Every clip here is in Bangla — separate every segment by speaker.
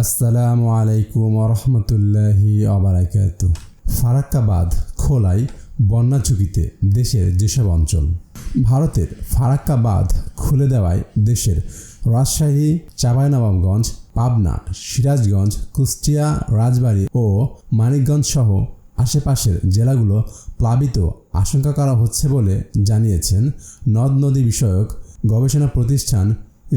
Speaker 1: আসসালামু আলাইকুম রহমতুল্লাহি আবরাকাত ফারাক্কাবাদ খোলাই বন্যা ঝুঁকিতে দেশের যেসব অঞ্চল। ভারতের ফারাক্কাবাদ খুলে দেওয়ায় দেশের রাজশাহী, চাঁপাইনবাবগঞ্জ, পাবনা, সিরাজগঞ্জ, কুষ্টিয়া, রাজবাড়ী ও মানিকগঞ্জ সহ আশেপাশের জেলাগুলো প্লাবিত আশঙ্কা করা হচ্ছে বলে জানিয়েছেন নদ নদী বিষয়ক গবেষণা প্রতিষ্ঠান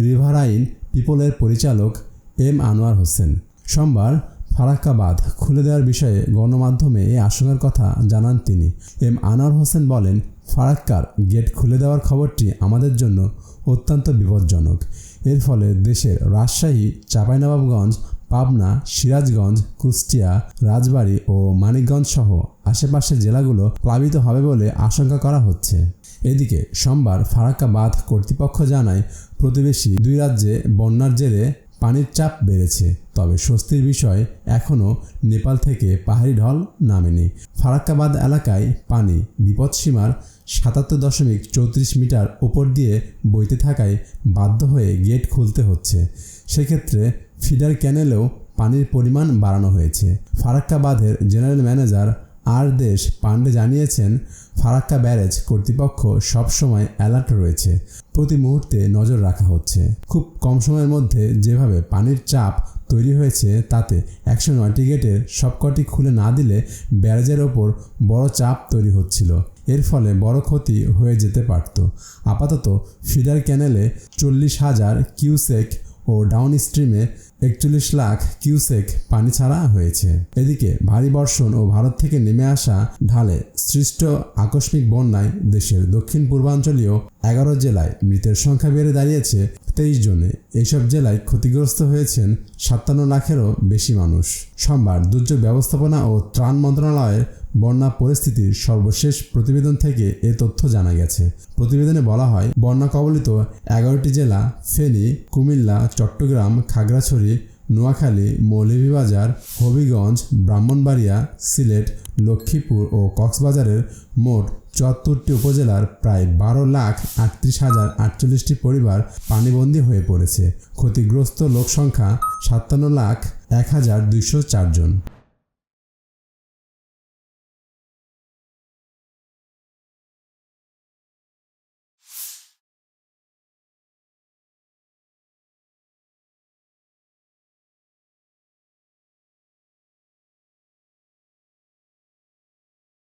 Speaker 1: রিভারাইন পিপলের পরিচালক এম আনোয়ার হোসেন। সোমবার ফারাক্কাবাদ খুলে দেওয়ার বিষয়ে গণমাধ্যমে এই আশঙ্কার কথা জানান তিনি। এম আনোয়ার হোসেন বলেন, ফারাক্কার গেট খুলে দেওয়ার খবরটি আমাদের জন্য অত্যন্ত বিপজ্জনক। এর ফলে দেশের রাজশাহী, চাঁপাইনবাবগঞ্জ, পাবনা, সিরাজগঞ্জ, কুষ্টিয়া, রাজবাড়ী ও মানিকগঞ্জ সহ আশেপাশের জেলাগুলো প্লাবিত হবে বলে আশঙ্কা করা হচ্ছে। এদিকে সোমবার ফারাক্কা বাঁধ কর্তৃপক্ষ জানায়, প্রতিবেশী দুই রাজ্যে বন্যার জেরে পানির চাপ বেড়েছে। তবে স্বস্তির বিষয় এখনও নেপাল থেকে পাহাড়ি ঢল নামেনি। ফারাক্কাবাদ এলাকায় পানি বিপদসীমার সাতাত্তর দশমিক চৌত্রিশ মিটার উপর দিয়ে বইতে থাকায় বাধ্য হয়ে গেট খুলতে হচ্ছে। সেক্ষেত্রে ফিডার ক্যানেলেও পানির পরিমাণ বাড়ানো হয়েছে। ফারাক্কা বাঁধের জেনারেল ম্যানেজার আর দেশ পান্ডে জানিয়েছেন, ফারাক্কা ব্যারেজ কর্তৃপক্ষ সবসময় অ্যালার্ট রয়েছে। প্রতি মুহূর্তে নজর রাখা হচ্ছে। খুব কম সময়ের মধ্যে যেভাবে পানির চাপ তৈরি হয়েছে, তাতে একশো নয়টি গেটের সবকটি খুলে না দিলে ব্যারেজের ওপর বড় চাপ তৈরি হচ্ছিল। এর ফলে বড় ক্ষতি হয়ে যেতে পারত। আপাতত ফিডার ক্যানেলে চল্লিশ হাজার কিউসেক ও ডাউন স্ট্রিমে একচল্লিশ লাখ কিউসেক পানি ছাড়া হয়েছে। এদিকে ভারী বর্ষণ ও ভারত থেকে নেমে আসা ঢালে সৃষ্ট আকস্মিক বন্যায় দেশের দক্ষিণ পূর্বাঞ্চলীয় এগারো জেলায় মৃতের সংখ্যা বেড়ে দাঁড়িয়েছে তেইশ জনে। এইসব জেলায় ক্ষতিগ্রস্ত হয়েছেন সাতান্ন লাখেরও বেশি মানুষ। সোমবার দুর্যোগ ব্যবস্থাপনা ও ত্রাণ মন্ত্রণালয়ের বন্যা পরিস্থিতির সর্বশেষ প্রতিবেদন থেকে এ তথ্য জানা গেছে। প্রতিবেদনে বলা হয়, বন্যা কবলিত এগারোটি জেলা ফেনী, কুমিল্লা, চট্টগ্রাম, খাগড়াছড়ি, নোয়াখালী, মৌলভীবাজার, হবিগঞ্জ, ব্রাহ্মণবাড়িয়া, সিলেট, লক্ষ্মীপুর ও কক্সবাজারের মোট চুয়াত্তরটি উপজেলার প্রায় বারো লাখ আটত্রিশ হাজার আটচল্লিশটি পরিবার পানিবন্দী হয়ে পড়েছে। ক্ষতিগ্রস্ত লোক সংখ্যা সাতান্ন লাখ এক হাজার দুইশো চারজন